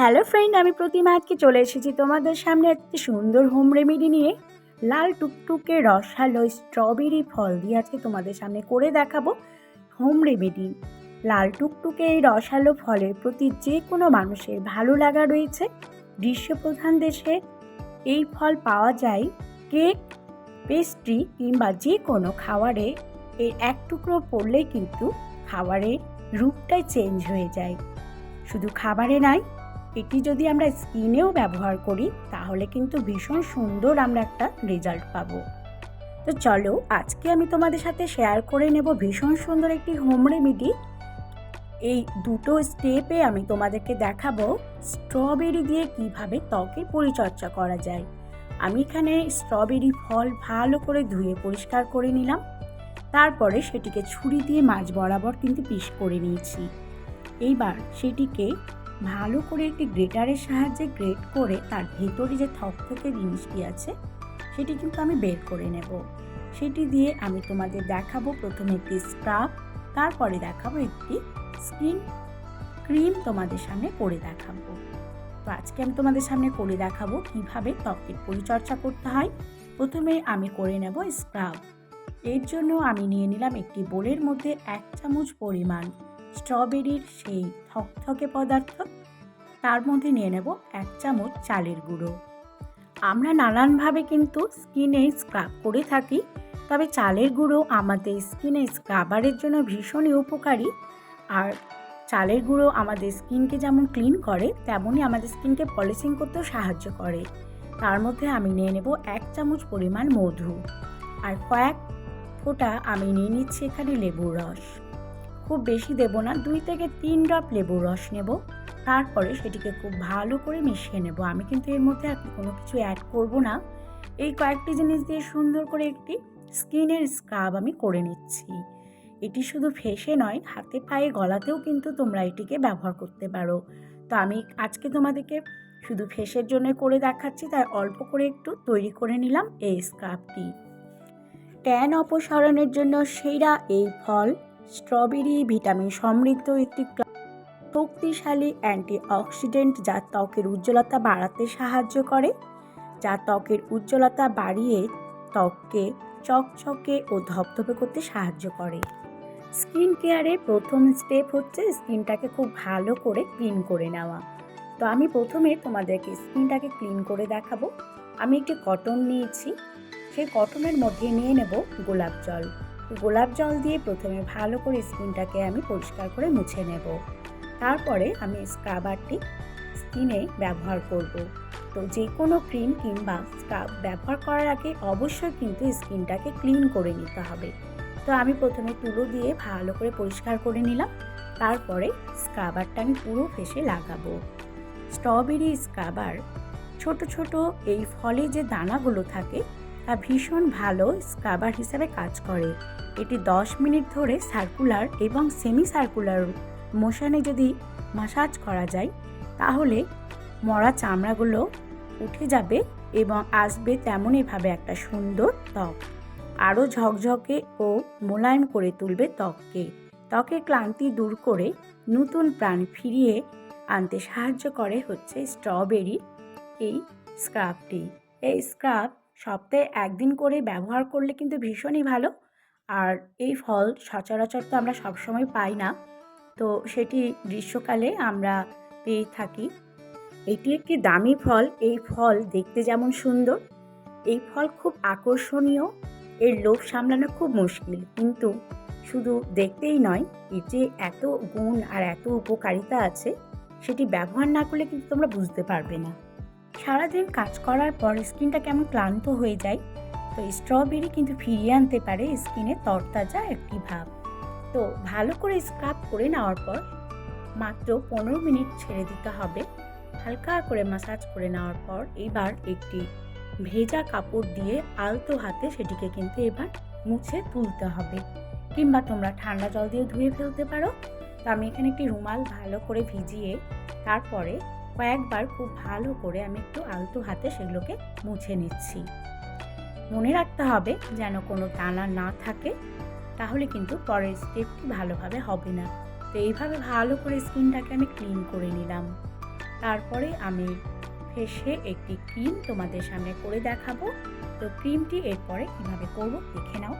Hello friend, আমি প্রতিমা আজকে চলে এসেছি তোমাদের সামনে একটি সুন্দর হোম রেমেডি নিয়ে। লাল টুকটুকে রসালো স্ট্রবেরি ফল দিয়ে আজকে তোমাদের সামনে করে দেখাবো হোম রেমেডি। লাল টুকটুকে এই রসালো ফলের প্রতি যে কোনো মানুষের ভালো লাগা রয়েছে, গ্রীষ্মপ্রধান দেশে এই ফল পাওয়া যায় কেক, পেস্ট্রি কিংবা যে কোনো খাবারে এর এক টুকরো পড়লেই কিন্তু খাবারের রূপটাই চেঞ্জ হয়ে যায়। শুধু খাবারে নাই এটি যদি আমরা স্কিনেও ব্যবহার করি, তাহলে কিন্তু ভীষণ সুন্দর আমরা একটা রেজাল্ট পাবো। তো চলো, আজকে আমি তোমাদের সাথে শেয়ার করে নেব ভীষণ সুন্দর একটি হোম রেমেডি। এই দুটো স্টেপে আমি তোমাদেরকে দেখাবো স্ট্রবেরি দিয়ে কীভাবে ত্বকের পরিচর্যা করা যায়। আমি এখানে স্ট্রবেরি ফল ভালো করে ধুয়ে পরিষ্কার করে নিলাম। তারপরে সেটিকে ছুরি দিয়ে মাছ বরাবর কিন্তু পিস করে নিয়েছি। এইবার সেটিকে ভালো করে একটি গ্রেটারের সাহায্যে গ্রেট করে তার ভেতরে যে থক থেকে জিনিসটি আছে, সেটি কিন্তু আমি বের করে নেব। সেটি দিয়ে আমি তোমাদের দেখাবো প্রথমে একটি স্ক্রাব, তারপরে দেখাবো একটি স্কিন ক্রিম তোমাদের সামনে করে দেখাবো। তো আজকে আমি তোমাদের সামনে করে দেখাবো কীভাবে ত্বকের পরিচর্যা করতে হয়। প্রথমে আমি করে নেব স্ক্রাব। এর জন্য আমি নিয়ে নিলাম একটি বোলের মধ্যে এক চামচ পরিমাণ স্ট্রবেরির সেই থকথকে পদার্থ, তার মধ্যে নিয়ে নেব এক চামচ চালের গুঁড়ো। আমরা নানানভাবে কিন্তু স্কিনে স্ক্রাব করে থাকি, তবে চালের গুঁড়ো আমাদের স্কিনে স্ক্রাবারের জন্য ভীষণই উপকারী। আর চালের গুঁড়ো আমাদের স্কিনকে যেমন ক্লিন করে, তেমনই আমাদের স্কিনকে পলিশিং করতেও সাহায্য করে। তার মধ্যে আমি নিয়ে নেব এক চামচ পরিমাণ মধু। আর কয়েক ফোঁটা আমি নিয়ে নিচ্ছি এখানে লেবুর রস। খুব বেশি দেব না, দুই থেকে তিন ড্রপ লেবুর রস নেব। তারপরে সেটিকে খুব ভালো করে মিশিয়ে নেব। আমি কিন্তু এর মধ্যে আর কোনো কিছু অ্যাড করব না। এই কয়েকটি জিনিস দিয়ে সুন্দর করে একটি স্কিনের স্ক্রাব আমি করে নিচ্ছি। এটি শুধু ফেসে নয়, হাতে পায়ে গলাতেও কিন্তু তোমরা এটিকে ব্যবহার করতে পারো। তো আমি আজকে তোমাদেরকে শুধু ফেসের জন্য করে দেখাচ্ছি, তাই অল্প করে একটু তৈরি করে নিলাম এই স্ক্রাবটি। ট্যান অপসারণের জন্য সেরা এই ফল। স্ট্রবেরি ভিটামিন সমৃদ্ধ একটি শক্তিশালী অ্যান্টিঅক্সিডেন্ট যা ত্বকের উজ্জ্বলতা বাড়াতে সাহায্য করে, যা ত্বকের উজ্জ্বলতা বাড়িয়ে ত্বককে চকচকে ও ধপধপে করতে সাহায্য করে। স্কিন কেয়ারের প্রথম স্টেপ হচ্ছে স্কিনটাকে খুব ভালো করে ক্লিন করে নেওয়া। তো আমি প্রথমে তোমাদেরকে স্কিনটাকে ক্লিন করে দেখাবো। আমি একটি কটন নিয়েছি। সেই কটনের মধ্যে নিয়ে নেব গোলাপ জল। গোলাপ জল দিয়ে প্রথমে ভালো করে স্কিনটাকে আমি পরিষ্কার করে মুছে নেব। তারপরে আমি স্ক্রাবারটি স্কিনে ব্যবহার করব। তো যে কোনো ক্রিম কিংবা স্ক্রাব ব্যবহার করার আগে অবশ্যই কিন্তু স্কিনটাকে ক্লিন করে নিতে হবে। তো আমি প্রথমে তুলো দিয়ে ভালো করে পরিষ্কার করে নিলাম। তারপরে স্ক্রাবারটা আমি পুরো ফেসে লাগাবো। স্ট্রবেরি স্ক্রাবার ছোট ছোট এই ফলে যে দানাগুলো থাকে তা ভীষণ ভালো স্ক্রাবার হিসাবে কাজ করে। এটি 10 মিনিট ধরে সার্কুলার এবং সেমি সার্কুলার মোশনে যদি মাসাজ করা যায়, তাহলে মরা চামড়াগুলো উঠে যাবে এবং আসবে তেমনইভাবে একটা সুন্দর ত্বক। আরও ঝকঝকে ও মোলায়েম করে তুলবে ত্বককে। ত্বকের ক্লান্তি দূর করে নতুন প্রাণ ফিরিয়ে আনতে সাহায্য করে হচ্ছে স্ট্রবেরি এই স্ক্রাবটি। এই স্ক্রাব সপ্তাহে একদিন করে ব্যবহার করলে কিন্তু ভীষণই ভালো। আর এই ফল সচরাচর তো আমরা সবসময় পাই না। তো সেটি গ্রীষ্মকালে আমরা পেয়ে থাকি। এটি একটি দামি ফল। এই ফল দেখতে যেমন সুন্দর। এই ফল খুব আকর্ষণীয়। এর লোভ সামলানো খুব মুশকিল। কিন্তু শুধু দেখতেই নয়, এর যে এত গুণ আর এত উপকারিতা আছে, সেটি ব্যবহার না করলে কিন্তু তোমরা বুঝতে পারবে না। সারাদিন কাজ করার পর স্কিনটা কেমন ক্লান্ত হয়ে যায়, তো স্ট্রবেরি কিন্তু ফিরিয়ে আনতে পারে স্কিনে তরতাজা একটি ভাব। তো ভালো করে স্ক্রাব করে নেওয়ার পর মাত্র পনেরো মিনিট ছেড়ে দিতে হবে। হালকা করে মাসাজ করে নেওয়ার পর এবার একটি ভেজা কাপড় দিয়ে আলতো হাতে সেটিকে কিন্তু এবার মুছে তুলতে হবে। কিংবা তোমরা ঠান্ডা জল দিয়ে ধুয়ে ফেলতে পারো। তো আমি এখানে একটি রুমাল ভালো করে ভিজিয়ে তারপরে কয়েকবার খুব ভালো করে আমি একটু আলতো হাতে সেগুলোকে মুছে নিচ্ছি। মনে রাখতে হবে যেন কোনো দানা না থাকে, তাহলে কিন্তু পরের স্টেপটি ভালোভাবে হবে না। তো এইভাবে ভালো করে স্কিনটাকে আমি ক্লিন করে নিলাম। তারপরে আমি ফেসে একটি ক্রিম তোমাদের সামনে করে দেখাবো। তো ক্রিমটি এরপরে কীভাবে করব দেখে নাও।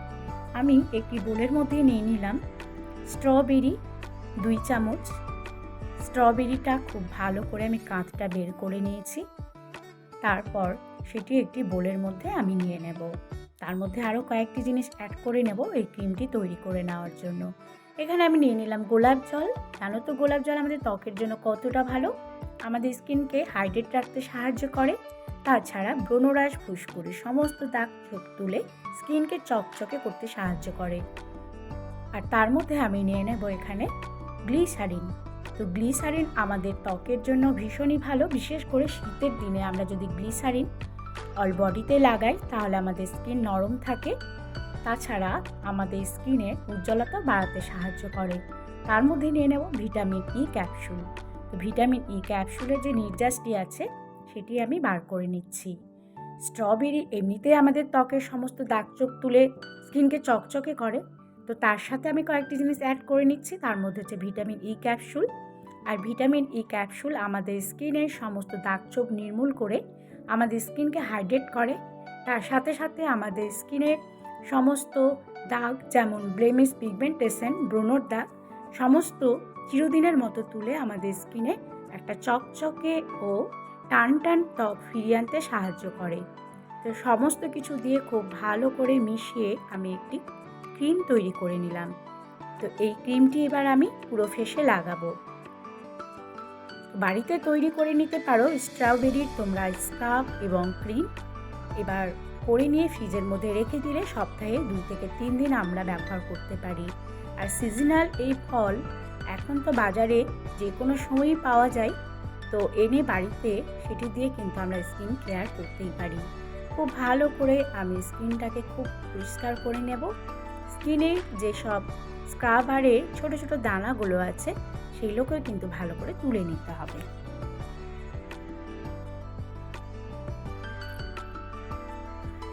আমি একটি বোলের মধ্যে নিয়ে নিলাম। স্ট্রবেরি দুই চামচ। স্ট্রবেরিটা খুব ভালো করে আমি কাঁচটা বের করে নিয়েছি। তারপর সেটি একটি বোলের মধ্যে আমি নিয়ে নেব। তার মধ্যে আরও কয়েকটি জিনিস অ্যাড করে নেব এই ক্রিমটি তৈরি করে নেওয়ার জন্য। এখানে আমি নিয়ে নিলাম গোলাপ জল। জানো তো গোলাপ জল আমাদের ত্বকের জন্য কতটা ভালো? আমাদের স্কিনকে হাইড্রেট রাখতে সাহায্য করে। তাছাড়া ব্রণরাজ ফুসকুড়ি, সমস্ত দাগ চোখ তুলে স্কিনকে চকচকে করতে সাহায্য করে। আর তার মধ্যে আমি নিয়ে নেব এখানে গ্লিসারিন। তো গ্লিসারিন আমাদের ত্বকের জন্য ভীষণই ভালো, বিশেষ করে শীতের দিনে আমরা যদি গ্লিসারিন অল বডিতে লাগাই, তাহলে আমাদের স্কিন নরম থাকে। তাছাড়া আমাদের স্কিনের উজ্জ্বলতা বাড়াতে সাহায্য করে। তার মধ্যে নিয়ে নেব ভিটামিন ই ক্যাপসুল তো ভিটামিন ই ক্যাপসুলের যে নির্যাসটি আছে, সেটি আমি বার করে নিচ্ছি। স্ট্রবেরি এমনিতেই আমাদের ত্বকের সমস্ত দাগ চোখ তুলে স্কিনকে চকচকে করে। তো তার সাথে আমি কয়েকটি জিনিস অ্যাড করে নিচ্ছি। তার মধ্যে হচ্ছে ভিটামিন ই ক্যাপসুল আর ভিটামিন ই ক্যাপসুল আমাদের স্কিনের সমস্ত দাগ চোখ নির্মূল করে আমাদের স্কিনকে হাইড্রেট করে। তার সাথে সাথে আমাদের স্কিনের সমস্ত দাগ যেমন ব্লেমিস পিগমেন্টেশন ব্রণর দাগ, সমস্ত চিরদিনের মতো তুলে আমাদের স্কিনে একটা চকচকে ও টান টান ত্বক ফিরিয়ে আনতে সাহায্য করে। তো সমস্ত কিছু দিয়ে খুব ভালো করে মিশিয়ে আমি একটি ক্রিম তৈরি করে নিলাম। তো এই ক্রিমটি এবার আমি পুরো ফেসে লাগাবো। বাড়িতে তৈরি করে নিতে পারো স্ট্রবেরির তোমরা স্কার্ফ এবং ক্রিম। এবার করে নিয়ে ফ্রিজের মধ্যে রেখে দিলে সপ্তাহে দুই থেকে তিন দিন আমরা ব্যবহার করতে পারি। আর সিজনাল এই ফল এখন তো বাজারে যে কোনো সময়ই পাওয়া যায়। তো এনে বাড়িতে সেটি দিয়ে কিন্তু আমরা স্কিন কেয়ার করতেই পারি। খুব ভালো করে আমি স্কিনটাকে খুব পরিষ্কার করে নেব। স্কিনে যেসব স্ক্রাবারের ছোট ছোট দানাগুলো আছে সেইগুলোকেও কিন্তু ভালো করে তুলে নিতে হবে।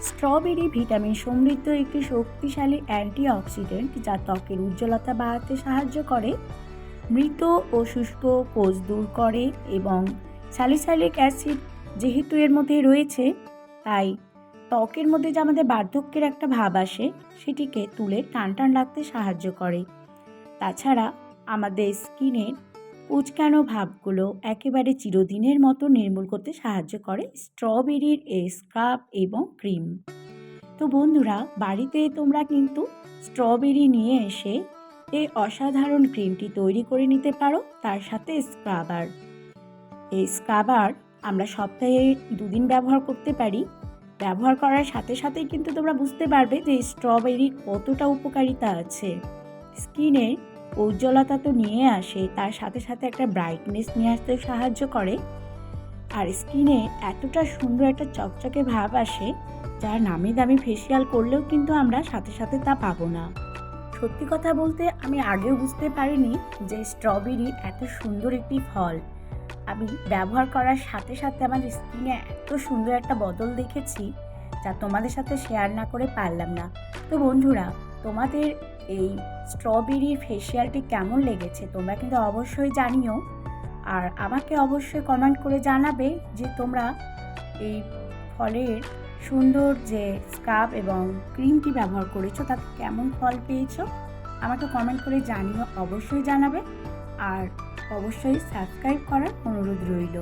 স্ট্রবেরি ভিটামিন সমৃদ্ধ একটি শক্তিশালী অ্যান্টিঅক্সিডেন্ট যা ত্বকের উজ্জ্বলতা বাড়াতে সাহায্য করে, মৃত ও শুষ্ক কোষ দূর করে এবং স্যালিসাইলিক অ্যাসিড যেহেতু এর মধ্যে রয়েছে, তাই ত্বকের মধ্যে যে আমাদের বার্ধক্যের একটা ভাব আসে, সেটিকে তুলে টান টান রাখতে সাহায্য করে। তাছাড়া আমাদের স্কিনের কুচকানো ভাবগুলো একেবারে চিরদিনের মতো নির্মূল করতে সাহায্য করে স্ট্রবেরির এই স্ক্রাব এবং ক্রিম। তো বন্ধুরা, বাড়িতে তোমরা কিন্তু স্ট্রবেরি নিয়ে এসে এই অসাধারণ ক্রিমটি তৈরি করে নিতে পারো, তার সাথে স্ক্রাবার। এই স্ক্রাবার আমরা সপ্তাহে দুদিন ব্যবহার করতে পারি। ব্যবহার করার সাথে সাথেই কিন্তু তোমরা বুঝতে পারবে যে স্ট্রবেরির কতটা উপকারিতা আছে। স্কিনে উজ্জ্বলতা তো নিয়ে আসে, তার সাথে সাথে একটা ব্রাইটনেস নিয়ে আসতে সাহায্য করে। আর স্কিনে এতটা সুন্দর একটা চকচকে ভাব আসে, যার নামি দামি ফেসিয়াল করলেও কিন্তু আমরা সাথে সাথে তা পাবো না। সত্যি কথা বলতে আমি আগেও বুঝতে পারিনি যে স্ট্রবেরি এত সুন্দর একটি ফল। আমি ব্যবহার করার সাথে সাথে আমার স্কিনে এত সুন্দর একটা বদল দেখেছি যা তোমাদের সাথে শেয়ার না করে পারলাম না। তো বন্ধুরা, তোমাদের এই স্ট্রবেরির ফেসিয়ালটি কেমন লেগেছে তোমরা কিন্তু অবশ্যই জানিও। আর আমাকে অবশ্যই কমেন্ট করে জানাবে যে তোমরা এই ফলের সুন্দর যে স্কাব এবং ক্রিমটি ব্যবহার করেছ, তাতে কেমন ফল পেয়েছ, আমাকে কমেন্ট করে জানিও, অবশ্যই জানাবে। আর অবশ্যই সাবস্ক্রাইব করার অনুরোধ রইল।